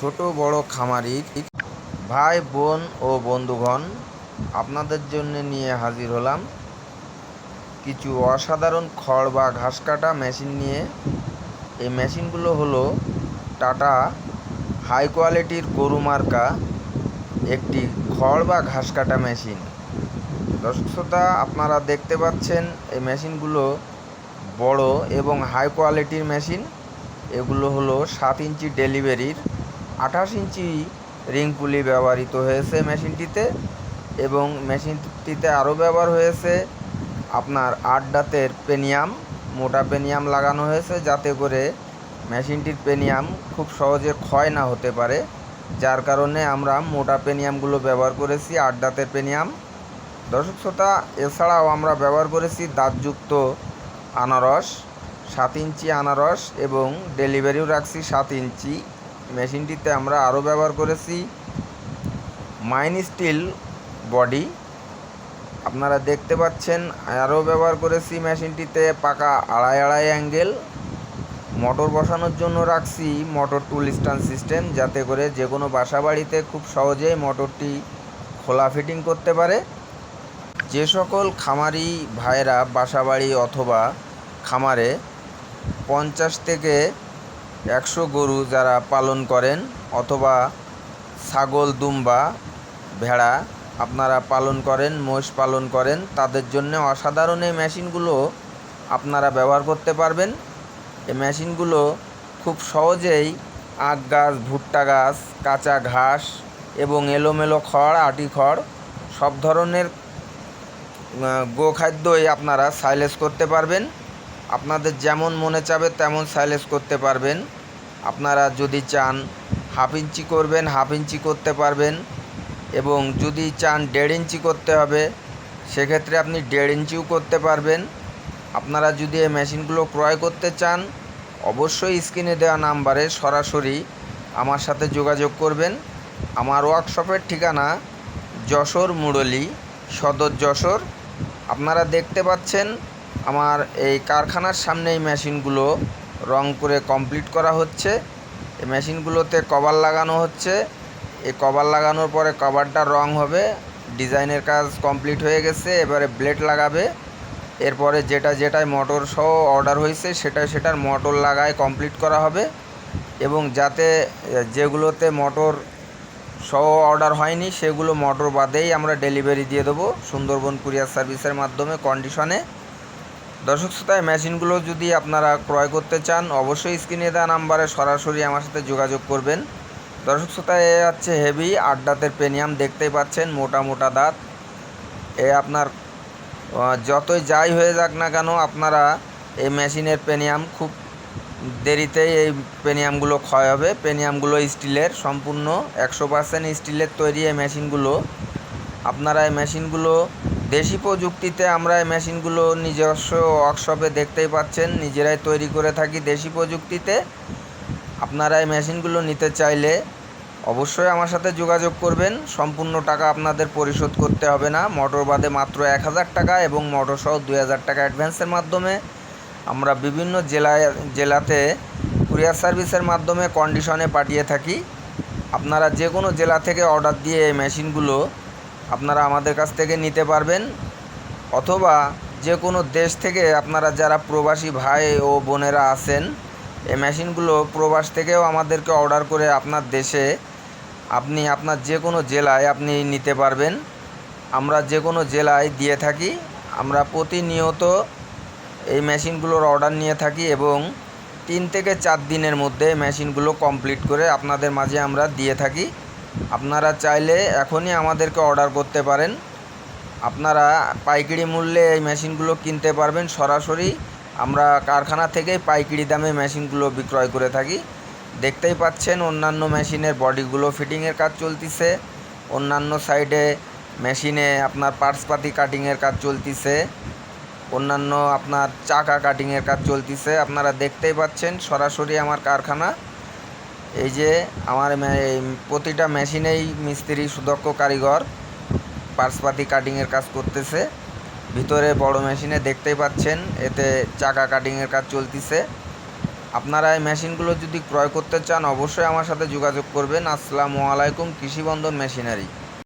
ছোট বড় খামারির ভাই, বোন ও বন্ধুগণ, আপনাদের জন্য নিয়ে হাজির হলাম কিছু অসাধারণ খড় বা ঘাস কাটা মেশিন নিয়ে। এই মেশিনগুলো হলো টাটা হাই কোয়ালিটির গরু মার্কা একটি খড় বা ঘাস কাটা মেশিন। দর্শক শ্রোতা, আপনারা দেখতে পাচ্ছেন এই মেশিনগুলো বড় এবং হাই কোয়ালিটির মেশিন। এগুলো হলো সাত ইঞ্চি ডেলিভারির আঠাশ ইঞ্চি রিং পুলি ব্যবহৃত হয়েছে মেশিনটিতে এবং মেশিনটিতে আরও ব্যবহার হয়েছে আপনার আট দাঁতের পেনিয়াম, মোটা পেনিয়াম লাগানো হয়েছে যাতে করে মেশিনটির পেনিয়াম খুব সহজে ক্ষয় না হতে পারে। যার কারণে আমরা মোটা পেনিয়ামগুলো ব্যবহার করেছি, আট দাঁতের পেনিয়াম। দর্শক শ্রোতা, এছাড়াও আমরা ব্যবহার করেছি দাঁতযুক্ত আনারস, সাত ইঞ্চি আনারস এবং ডেলিভারিও রাখছি সাত ইঞ্চি মেশিনটিতে আমরা আরও ব্যবহার করেছি। Main steel body. আপনারা দেখতে পাচ্ছেন আরও ব্যবহার করেছি মেশিনটিতে পাকা আড়াই আড়াই অ্যাঙ্গেল। মোটর বসানোর জন্য রাখছি মোটর টুল স্ট্যান্ড সিস্টেম, যাতে করে যে কোনো বাসা বাড়িতে খুব সহজেই মোটরটি খোলা ফিটিং করতে পারে। যে সকল খামারি ভাইরা বাসাবাড়ি অথবা খামারে পঞ্চাশ থেকে একশো গরু যারা পালন করেন অথবা ছাগল, দুম্বা, ভেড়া আপনারা পালন করেন মোষ পালন করেন, তাদের জন্য অসাধারণ এই মেশিনগুলো আপনারা ব্যবহার করতে পারবেন। এই মেশিনগুলো খুব সহজেই আখ গাছ, ভুট্টা গাছ, কাঁচা ঘাস এবং এলোমেলো খড়, আটি খড় সব ধরনের গোখাদ্যই আপনারা সাইলেজ করতে পারবেন। আপনাদের যেমন মনে চাবে তেমন সাইলেজ করতে পারবেন। আপনারা যদি চান হাফ ইঞ্চি করবেন হাফ ইঞ্চি করতে পারবেন এবং যদি চান দেড় ইঞ্চি করতে হবে, সেক্ষেত্রে আপনি দেড় ইঞ্চিও করতে পারবেন। আপনারা যদি এই মেশিনগুলো ক্রয় করতে চান, অবশ্যই স্ক্রিনে দেওয়া নাম্বারে সরাসরি আমার সাথে যোগাযোগ করবেন। আমার ওয়ার্কশপের ঠিকানা যশোর মুরলী, সদর যশোর। আপনারা দেখতে পাচ্ছেন আমার এই কারখানার সামনে এই মেশিনগুলো রং করে কমপ্লিট করা হচ্ছে। এই মেশিনগুলোতে কভার লাগানো হচ্ছে। এই কভার লাগানোর পরে কভারটা রং হবে। ডিজাইনের কাজ কমপ্লিট হয়ে গেছে, এবারে ব্লেড লাগাবে। এরপরে যেটা যেটাই মোটর সহ অর্ডার হয়েছে সেটা সেটার মোটর লাগায় কমপ্লিট করা হবে। এবং যাতে যেগুলোতে মোটর সহ অর্ডার হয়নি, সেগুলো মোটর বাদেই আমরা ডেলিভারি দিয়ে দেবো সুন্দরবন কুরিয়ার সার্ভিসের মাধ্যমে, কন্ডিশনে। দর্শক শ্রোতায় মেশিনগুলো যদি আপনারা ক্রয় করতে চান, অবশ্যই স্ক্রিনে দেওয়া নাম্বারে সরাসরি আমার সাথে যোগাযোগ করবেন। দর্শক শ্রোতায় এ হচ্ছে হেভি আট দাঁতের পেনিয়াম, দেখতেই পাচ্ছেন মোটা মোটা দাঁত। এ আপনার যতই যাই হয়ে যাক না কেন, আপনারা এই মেশিনের পেনিয়াম খুব দেরিতেই এই পেনিয়ামগুলো ক্ষয় হবে। পেনিয়ামগুলো স্টিলের, সম্পূর্ণ একশো পার্সেন্ট স্টিলের তৈরি এই মেশিনগুলো। আপনারা এই মেশিনগুলো দেশি প্রযুক্তিতে আমরা এই মেশিনগুলো নিজস্ব ওয়ার্কশপে দেখতেই পাচ্ছেন। নিজেরাই তৈরি করে থাকি দেশি প্রযুক্তিতে। আপনারা এই মেশিনগুলো নিতে চাইলে অবশ্যই আমার সাথে যোগাযোগ করবেন। সম্পূর্ণ টাকা আপনাদের পরিশোধ করতে হবে না। মোটর বাদে মাত্র এক হাজার টাকা এবং মোটর সহ দুই হাজার টাকা অ্যাডভান্সের মাধ্যমে আমরা বিভিন্ন জেলায়, জেলাতে কুরিয়ার সার্ভিসের মাধ্যমে কন্ডিশনে পাঠিয়ে থাকি। আপনারা যে কোনো জেলা থেকে অর্ডার দিয়ে এই মেশিনগুলো আপনারা আমাদের কাছ থেকে নিতে পারবেন, অথবা যে কোনো দেশ থেকে আপনারা যারা প্রবাসী ভাই ও বোনেরা আছেন, এই মেশিনগুলো প্রবাস থেকেও আমাদেরকে অর্ডার করে আপনার দেশে আপনি আপনার যে কোনো জেলায় আপনি নিতে পারবেন। আমরা যে কোনো জেলায় দিয়ে থাকি, আমরা প্রতিনিয়ত এই মেশিনগুলোর অর্ডার নিয়ে থাকি এবং তিন থেকে চার দিনের মধ্যে মেশিনগুলো কমপ্লিট করে আপনাদের মাঝে আমরা দিয়ে থাকি। আপনারা চাইলে এখনই আমাদেরকে অর্ডার করতে পারেন। আপনারা পাইকারি মূল্যে এই মেশিনগুলো কিনতে পারবেন। সরাসরি আমরা কারখানা থেকেই পাইকারি দামে মেশিনগুলো বিক্রয় করে থাকি। দেখতেই পাচ্ছেন অন্যান্য মেশিনের বডিগুলো ফিটিংয়ের কাজ চলতিছে। অন্যান্য সাইডে মেশিনে আপনার পার্টসপাতি কাটিংয়ের কাজ চলতিছে। অন্যান্য আপনার চাকা কাটিংয়ের কাজ চলতিছে। আপনারা দেখতেই পাচ্ছেন সরাসরি আমার কারখানা। এই যে আমার প্রতিটা মেশিনেই মিস্ত্রি, সুদক্ষ কারিগর, পার্সপাতি কাটিংয়ের কাজ করতেছে। ভিতরে বড় মেশিনে দেখতেই পাচ্ছেন, এতে চাকা কাটিংয়ের কাজ চলতেছে। আপনারা এই মেশিনগুলো যদি ক্রয় করতে চান, অবশ্যই আমার সাথে যোগাযোগ করবেন। আসসালামু আলাইকুম, কৃষিবন্ধন মেশিনারি।